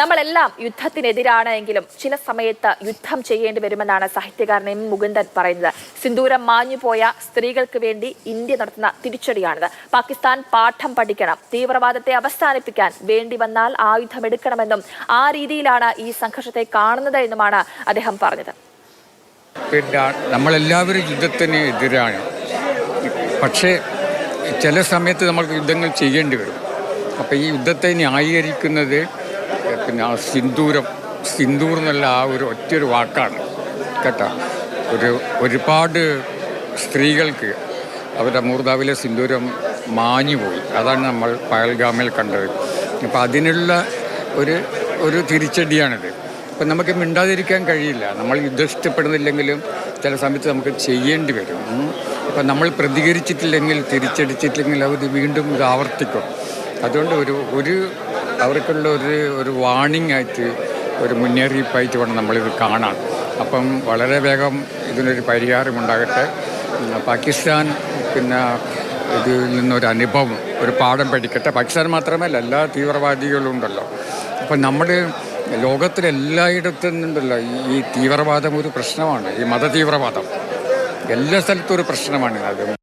നമ്മളെല്ലാം യുദ്ധത്തിനെതിരാണ് എങ്കിലും ചില സമയത്ത് യുദ്ധം ചെയ്യേണ്ടി വരുമെന്നാണ് സാഹിത്യകാരൻ എം മുകുന്ദൻ പറയുന്നത്. സിന്ദൂരം മാഞ്ഞുപോയ സ്ത്രീകൾക്ക് വേണ്ടി ഇന്ത്യ നടത്തുന്ന തിരിച്ചടിയാണിത്. പാകിസ്ഥാൻ പാഠം പഠിക്കണം. തീവ്രവാദത്തെ അവസാനിപ്പിക്കാൻ വേണ്ടി വന്നാൽ ആയുധം എടുക്കണമെന്നും ആ രീതിയിലാണ് ഈ സംഘർഷത്തെ കാണുന്നത് എന്നുമാണ് അദ്ദേഹം പറഞ്ഞത്. നമ്മളെല്ലാവരും യുദ്ധത്തിന് എതിരാണ്. പക്ഷേ ചില സമയത്ത് നമ്മൾക്ക് യുദ്ധങ്ങൾ ചെയ്യേണ്ടി വരും. അപ്പോൾ ഈ യുദ്ധത്തെ ന്യായീകരിക്കുന്നത് പിന്നെ ആ സിന്ദൂരം സിന്ദൂർ എന്നുള്ള ആ ഒരു ഒറ്റൊരു വാക്കാണ്. കേട്ടോ? ഒരു ഒരുപാട് സ്ത്രീകൾക്ക് അവരുടെ മൂർദാവിലെ സിന്ദൂരം മാഞ്ഞു പോയി അതാണ് നമ്മൾ പയൽഗാമിൽ കണ്ടത്. അപ്പം അതിനുള്ള ഒരു ഒരു തിരിച്ചടിയാണിത്. അപ്പം നമുക്ക് മിണ്ടാതിരിക്കാൻ കഴിയില്ല. നമ്മൾ യുദ്ധം ഇഷ്ടപ്പെടുന്നില്ലെങ്കിലും ചില സമയത്ത് നമുക്ക് ചെയ്യേണ്ടി വരും. അപ്പം നമ്മൾ പ്രതികരിച്ചിട്ടില്ലെങ്കിൽ തിരിച്ചടിച്ചിട്ടില്ലെങ്കിൽ അവർ വീണ്ടും ഇത് ആവർത്തിക്കും. അതുകൊണ്ട് ഒരു ഒരു അവർക്കുള്ള ഒരു ഒരു വാണിംഗ് ആയിട്ട് ഒരു മുന്നറിയിപ്പായിട്ട് വേണം നമ്മളിത് കാണാൻ. അപ്പം വളരെ വേഗം ഇതിനൊരു പരിഹാരം ഉണ്ടാകട്ടെ. പാകിസ്ഥാൻ പിന്നെ ഇതിൽ നിന്നൊരു അനുഭവം ഒരു പാഠം പഠിക്കട്ടെ. പാകിസ്ഥാൻ മാത്രമല്ല എല്ലാ തീവ്രവാദികളും ഉണ്ടല്ലോ. അപ്പം നമ്മൾ ലോകത്തിലെല്ലായിടത്തും ഉണ്ടല്ലോ ഈ- തീവ്രവാദം ഒരു പ്രശ്നമാണ് ഈ മതതീവ്രവാദം. എല്ലാ സ്ഥലത്തും ഒരു പ്രശ്നമാണ് അത്.